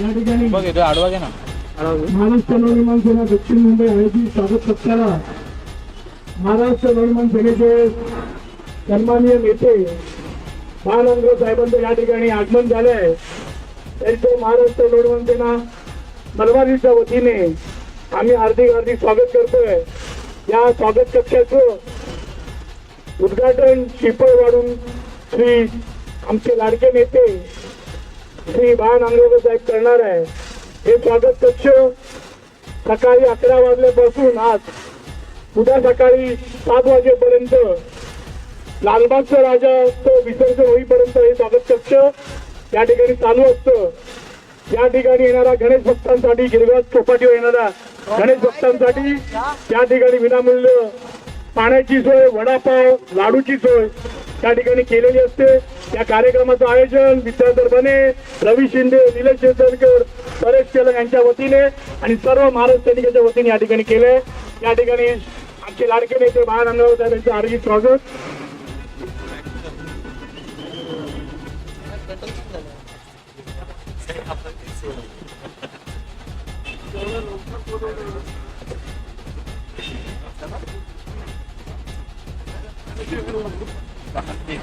या ठिकाणी बघ येतो आडवा घे ना. महाराष्ट्र नवनिर्माण सेना दक्षिण मुंबई आयोजित स्वागत कक्षाला महाराष्ट्र नवनिर्माण सेनेचे सन्माननीय नेते बाळानंद साहेबांचं या ठिकाणी आगमन झालंय. त्यांचे महाराष्ट्र नवनिर्माण सेना मलबारीच्या वतीने आम्ही हार्दिक हार्दिक स्वागत करतोय. या स्वागत कक्षाचं उद्घाटन शिपळ वाढून श्री आमचे लाडके नेते श्री बाळ नांगरेकर साहेब करणार आहे. हे स्वागत कक्ष सकाळी अकरा वाजल्यापासून आज उद्या सकाळी सात वाजेपर्यंत लालबागचा राजा तो विसर्जन होईपर्यंत हे स्वागत कक्ष या ठिकाणी चालू असतं. या ठिकाणी येणाऱ्या गणेश भक्तांसाठी गिरगाव चौपाटीवर येणाऱ्या गणेश भक्तांसाठी या ठिकाणी विनामूल्य पाण्याची सोय वडापाव लाडूची सोय त्या ठिकाणी केलेली असते. या कार्यक्रमाचं आयोजन विद्याधर बने रवी शिंदे निलेश शेतरकर परेश केलक यांच्या वतीने आणि सर्व महाराष्ट्र सैनिकांच्या वतीने या ठिकाणी केले या ठिकाणी आमचे लाडके नेते बाळ अंगावर साहेब यांचं हार्दिक स्वागत.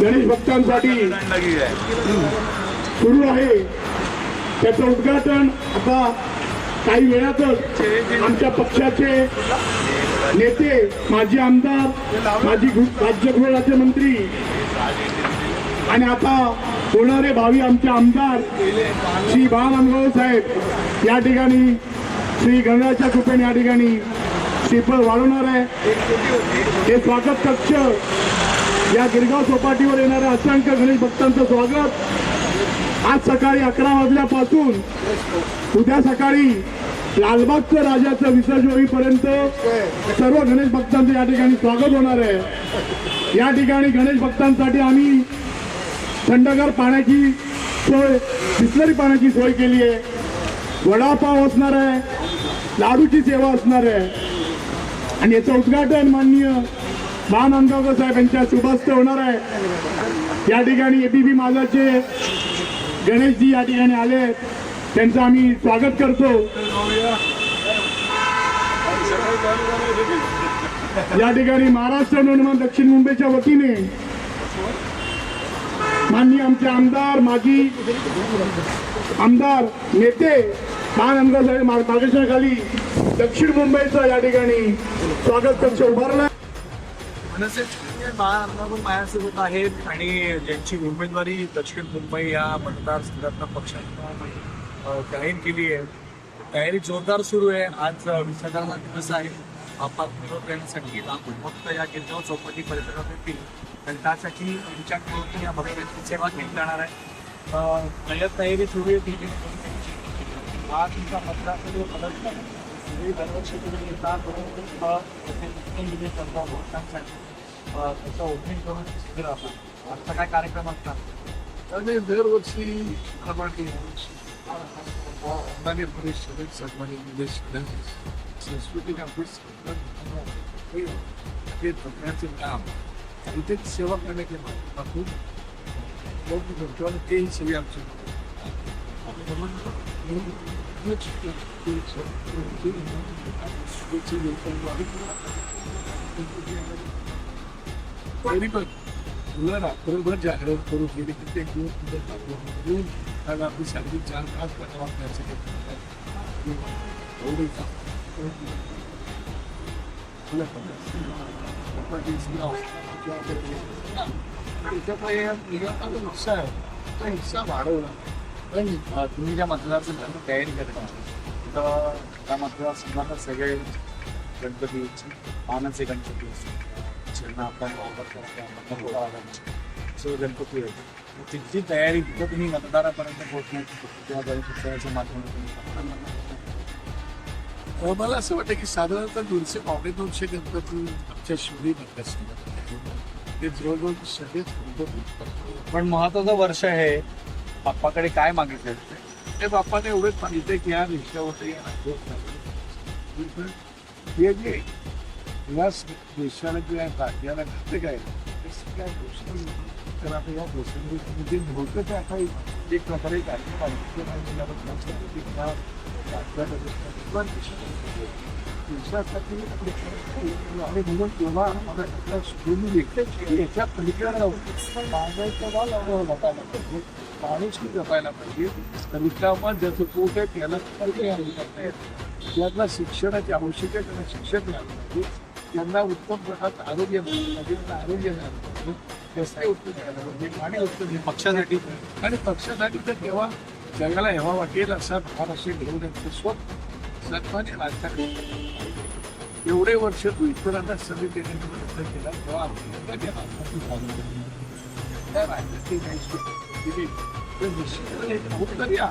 गणेश भक्तांसाठी सुरू आहे. त्याचं उद्घाटन आता काही वेळातच आमच्या पक्षाचे नेते माजी आमदार माजी गृह- राज्यमंत्री आणि आता होणारे भावी आमचे आमदार श्री बाळ अनुभव साहेब या ठिकाणी श्री गणराजच्या कृपेने या ठिकाणी श्रीफळ वाढवणार आहे. हे स्वागत कक्ष या गिरगाव चौपाटीवर येणाऱ्या असंख्य गणेश भक्तांचं स्वागत. आज सकाळी अकरा वाजल्यापासून उद्या सकाळी लालबागचं राजाचं विसर्जन होईपर्यंत सर्व गणेश भक्तांचं या ठिकाणी स्वागत होणार आहे. या ठिकाणी गणेश भक्तांसाठी आम्ही थंडगार पाण्याची सोय बिस्लरी पाण्याची सोय केली आहे. वडापाव असणार आहे लाडूची सेवा असणार आहे. आणि याचं उद्घाटन माननीय बाण अंगावकर साहेब यांच्या शुभस्ते होणार आहे. या ठिकाणी एबीपी माझाचे गणेशजी या ठिकाणी आले त्यांचं आम्ही स्वागत करतो. या ठिकाणी महाराष्ट्र निर्माण दक्षिण मुंबईच्या वतीने माननीय आमचे आमदार माजी आमदार नेते बाण अंगावर मार्गदर्शनाखाली दक्षिण मुंबईचा या ठिकाणी स्वागत कक्ष उभारला. माझ्यासोबत आहेत आणि ज्यांची उमेदवारी दक्षिण मुंबई या मतदारसंघातनं पक्षानं जाहीर केली आहे. तयारी जोरदार सुरू आहे. आज अ, विसर्जनाचा दिवस आहे. आपात निरोप देण्यासाठी लाखो भक्त या गिरगाव चौपाटी परिसरात येतील आणि त्यासाठी त्यांच्याकडून या भक्तांची सेवा केली जाणार आहे प्रयत्न तयारी सुरू आहे ती हा तुमचा मतदारसंघ बदलत सगळी दरवर्षी तुम्ही येता करून इथे दिले करता भक्तांसाठी त्याचं ओपनिंग करून शिबिर आपण आजचा काय कार्यक्रम असतात आणि दरवर्षी प्रमाणे अंबानी सन्मानित संस्कृती काँग्रेस हे बघण्याचे काम इथेच सेवा करण्याच्या माध्यमातून लोक करतो आणि तेही सगळे आमचे तरी पण तुला रात्रभर जागरण करून गेली की ते दिवस तुझं घेऊन आणि आपली शारीरिक जाण खास करावा त्यासाठी एवढं काम. तो अ, तुम्ही ज्या तयारी करत आहात तर त्या मतदारसंघात सगळे गणपती मानाचे गणपती ज्यांना आपण वापर करतो गणपती आहे तिथली तयारी तुम्ही मतदारापर्यंत पोहोचण्याची माध्यमातून मला असं वाटतं की साधारणतः दोनशे पावणे दोनशे गणपती आमच्या आहेत. ते जवळजवळ सगळेच पण महत्वाचं वर्ष आहे बाप्पाकडे काय मागितलं ते बाप्पाने एवढंच सांगितलं की या देशावरती. हे जे या देशाला किंवा राज्याला घातक आहे ते सगळ्या गोष्टी तर आता या गोष्टींमध्ये होतं ते आता एक प्रकारे कार्यक्रम देशासाठी आणि म्हणून तेव्हा मला आपल्या स्कूलने याच्या पलीकडे राहून पाण्याचा लावून जपायला पाहिजे माणूस की जपायला पाहिजे तर रिकामा ज्याचं पोट आहे त्याला काही हल्ली करता येत त्यांना शिक्षणाची आवश्यक आहे, त्यांना शिक्षण मिळालं पाहिजे. त्यांना उत्तम प्रकारचं आरोग्य मिळालं पाहिजे त्यांना आरोग्य मिळालं पाहिजे. रस्ते उत्तम मिळालं पाहिजे पाणी उत्तम मिळालं पक्षासाठी आणि पक्षासाठी तर तेव्हा जगाला हेवा वाटेल असा महाराष्ट्र घेऊन यांचं स्वप्न सन्मान्य राजकारणी एवढे वर्ष तू इतरांना संधी देण्याचा प्रयत्न केला तेव्हा आपल्याला त्या राजकारणी झालं. त्या दिली. तर निश्चितपणे होत या.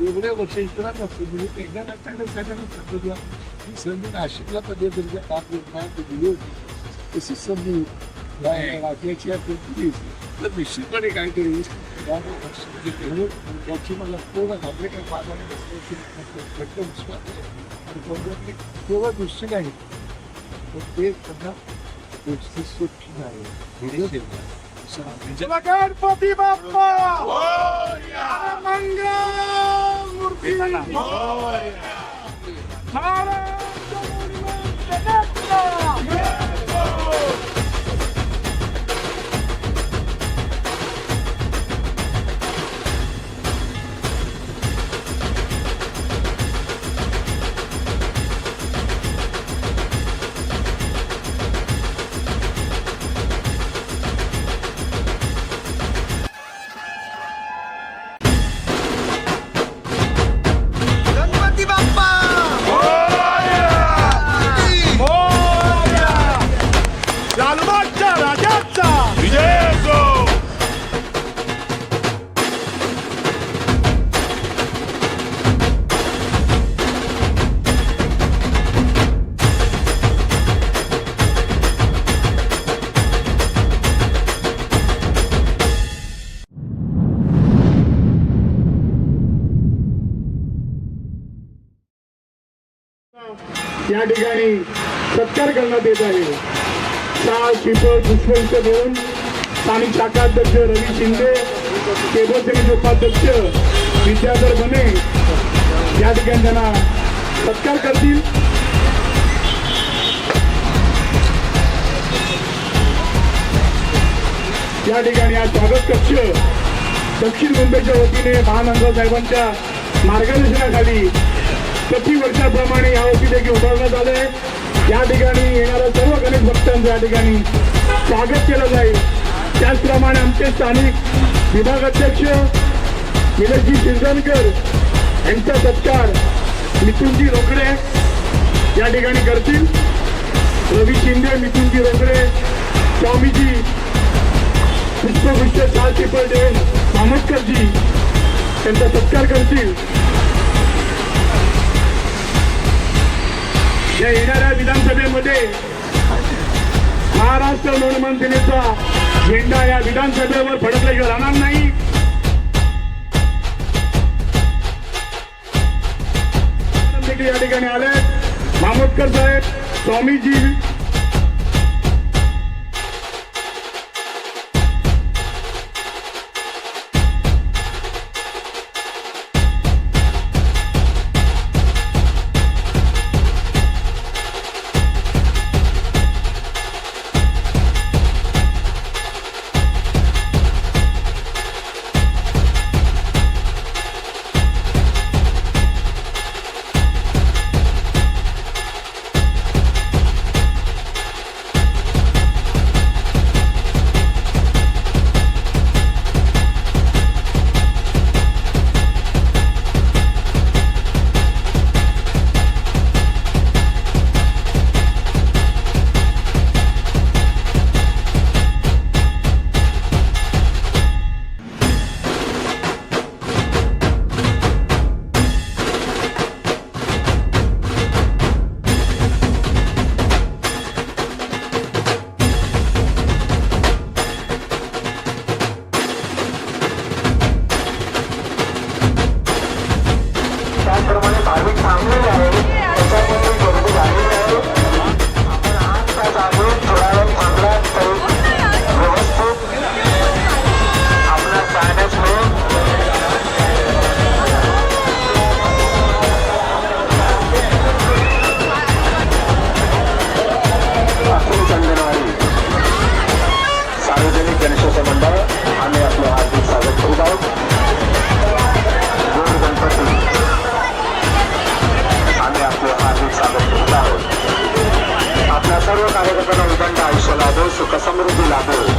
एवढे वर्ष इतरांना संधी दिली एकदा त्यांना सगळ्यांना संधी द्या ही संधी नाशिकला पदवीधरच्या पाच निर्माण दिली होती तशी संधी या राज्याची या दिली तर निश्चितपणे काहीतरी यामुळे मला पूर्ण घातले काही विश्वास आहे. आणि केवळ दृष्टी नाही तर ते त्यांना गोष्टी स्वच्छ आहे गणपती बाप्पा मंगल मूर्ती गणपती करण्यात येत आहे शाल पिपळ पुष्पवंत देऊन स्थानिक शाखाध्यक्ष रवी शिंदे केबल सेनेचे उपाध्यक्ष विद्याधर बने या ठिकाणी त्यांना सत्कार करतील. या ठिकाणी आज स्वागत कक्ष दक्षिण मुंबईच्या वतीने महानंदा साहेबांच्या मार्गदर्शनाखाली प्रति वर्षाप्रमाणे यावर्षी देखील उभारण्यात आलं आहे या ठिकाणी येणाऱ्या सर्व गणेश भक्तांचं या ठिकाणी स्वागत केलं जाईल. त्याचप्रमाणे आमचे स्थानिक विभागाध्यक्ष निलेशजी शिरजणकर यांचा सत्कार मिथुनजी रोकडे या ठिकाणी करतील. रवी शिंदे मिथुनजी रोकडे स्वामीजी पुष्पगुच्छ चाल पेपर देऊन त्यांचा सत्कार करतील. या येणाऱ्या विधानसभेमध्ये महाराष्ट्र नवनिर्माण सेनेचा झेंडा या विधानसभेवर फडकल्याशिवाय राहणार नाही. या ठिकाणी आले मामोदकर साहेब Swamiji the summer of the ladder.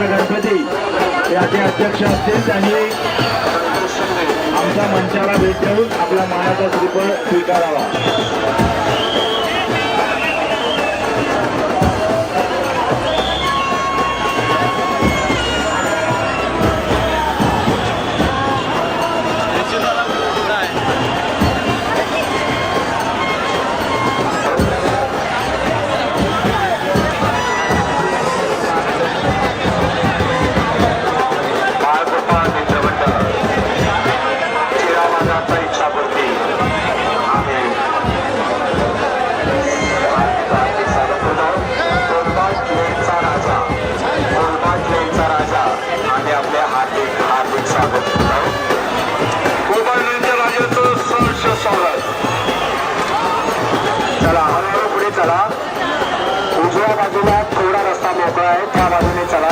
Ganpati याचे अध्यक्ष असतील त्यांनी आमच्या मंचाला भेट देऊन आपला महाराजा श्रीफळ स्वीकारावा. हार्दिक हार्दिक स्वागत. होतो गोलबाज लेनच्या राजाचं सहर्ष स्वागत. चला हळूहळू पुढे चला. उजव्या बाजूला थोडा रस्ता मोकळा आहे त्या बाजूने चला.